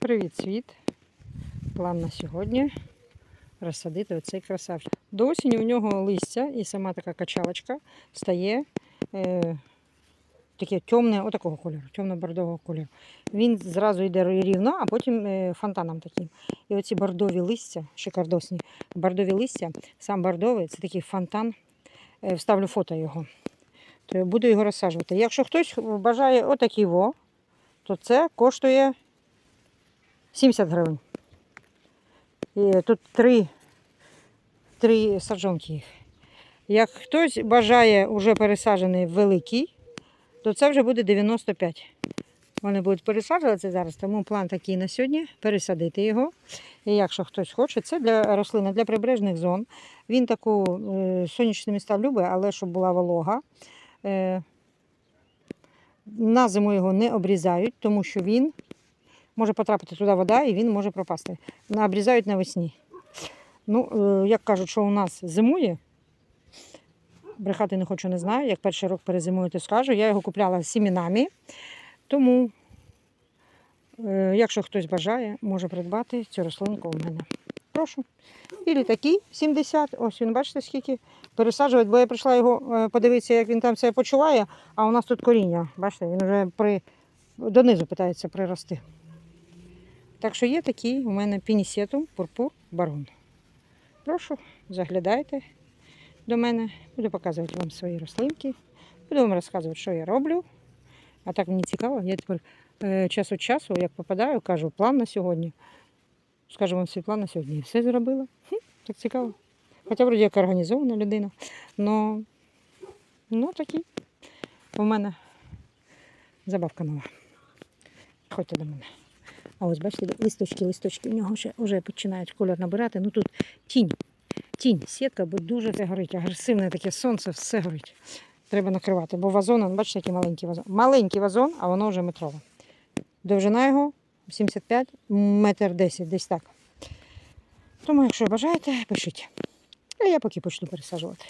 Привіт, світ! План на сьогодні розсадити оцей красавчик. До осені у нього листя і сама така качалочка стає е, таке темне, отакого кольору, темно-бордового кольору. Він зразу йде рівно, а потім е, фонтаном таким. І оці бордові листя, шикардосні, бордові листя, сам бордовий, це такий фонтан. Е, вставлю фото його. То я буду його розсаджувати. Якщо хтось бажає отакий во, то це коштує 70 гривень. І тут три, три саджанки їх. Як хтось бажає уже пересаджений великий, то це вже буде 95. Вони будуть пересаджуватися зараз, тому план такий на сьогодні пересадити його. І якщо хтось хоче, це для рослини, для прибережних зон. Він таку е, сонячні міста любить, але щоб була волога. Е, на зиму його не обрізають, тому що він може потрапити туди вода і він може пропасти. Обрізають навесні. Ну, е, як кажуть, що у нас зимує, брехати не хочу, не знаю. Як перший рок перезимую, то скажу. Я його купляла сімінами. Тому, е, якщо хтось бажає, може придбати цю рослинку у мене. Прошу. І літаки 70. Ось він, бачите, скільки пересаджувати, бо я прийшла його е, подивитися, як він там себе почуває, а у нас тут коріння. Бачите, він вже при... донизу питається прирости. Так що є такий у мене пінісетум пурпур барон. Прошу, заглядайте до мене, буду показувати вам свої рослинки, буду вам розказувати, що я роблю. А так мені цікаво, я тепер е, час від часу, як попадаю, кажу план на сьогодні. Скажу вам свій план на сьогодні. І все зробила. Хм, так цікаво. Хоча вроді як організована людина. Но, ну такий у мене забавка нова. Ходьте до мене. А ось бачите, листочки, листочки у нього ще вже починають колір набирати. Ну тут тінь. Тінь, сітка, бо дуже все горить. Агресивне таке сонце, все горить. Треба накривати. Бо вазон, он, бачите, який маленький вазон. Маленький вазон, а воно вже метрове. Довжина його 75, метр 10, десь так. Тому, якщо бажаєте, пишіть. А я поки почну пересаджувати.